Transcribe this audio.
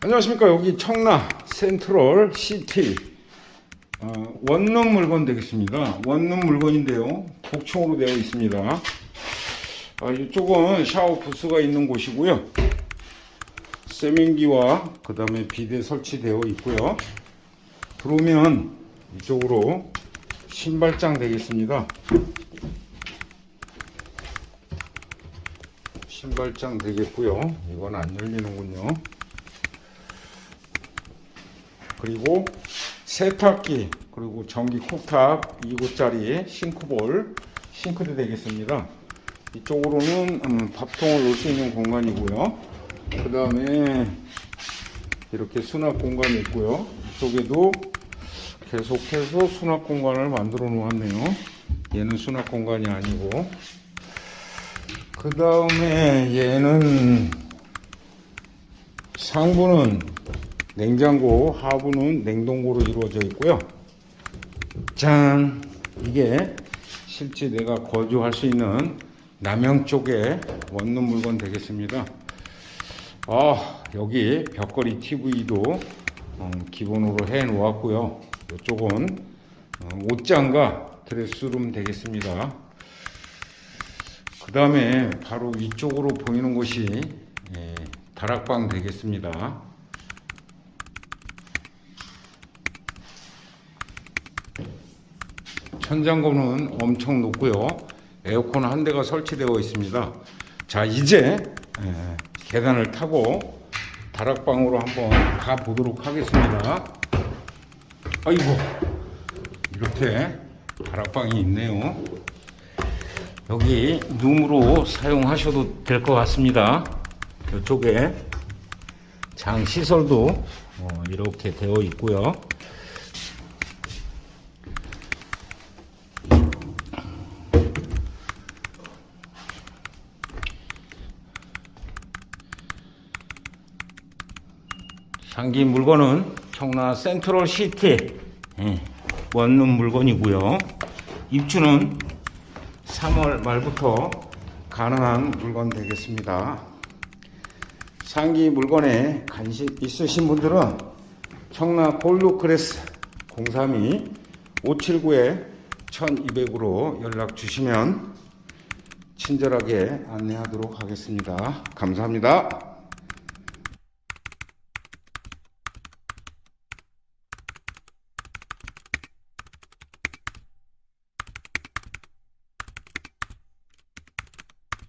안녕하십니까. 여기 청라 센트럴 시티 어, 원룸 물건 되겠습니다. 원룸 물건인데요. 복층으로 되어 있습니다. 아, 이쪽은 샤워 부스가 있는 곳이고요. 세면기와 그 다음에 비데 설치되어 있고요. 들어오면 이쪽으로 신발장 되겠습니다. 신발장 되겠고요. 이건 안 열리는군요 그리고 세탁기 그리고 전기 쿡탑 2구짜리 싱크볼 싱크대 되겠습니다. 이쪽으로는 음, 밥통을 놓을 수 있는 공간이고요. 그 다음에 이렇게 수납 공간이 있고요. 이쪽에도 계속해서 수납 공간을 만들어 놓았네요. 얘는 수납 공간이 아니고. 그 다음에 얘는 상부는 냉장고, 하부는 냉동고로 이루어져 있고요. 짠! 이게 실제 내가 거주할 수 있는 남양 쪽에 원룸 물건 되겠습니다. 아, 여기 벽걸이 TV도 어, 기본으로 해 놓았고요. 이쪽은 어, 옷장과 드레스룸 되겠습니다. 그 다음에 바로 위쪽으로 보이는 곳이 예, 다락방 되겠습니다. 천장고는 엄청 높고요. 에어컨 한 대가 설치되어 있습니다. 자, 이제 예, 계단을 타고 다락방으로 한번 가 보도록 하겠습니다. 아이고, 이렇게 다락방이 있네요. 여기 룸으로 사용하셔도 될 것 같습니다. 이쪽에 장 시설도 어, 이렇게 되어 있고요. 장기 물건은 청라 센트럴 시티 예, 원룸 물건이고요. 입주는 3월 말부터 가능한 물건 되겠습니다. 상기 물건에 관심 있으신 분들은 청라 골드크레스 032 579에 1200으로 연락 주시면 친절하게 안내하도록 하겠습니다. 감사합니다.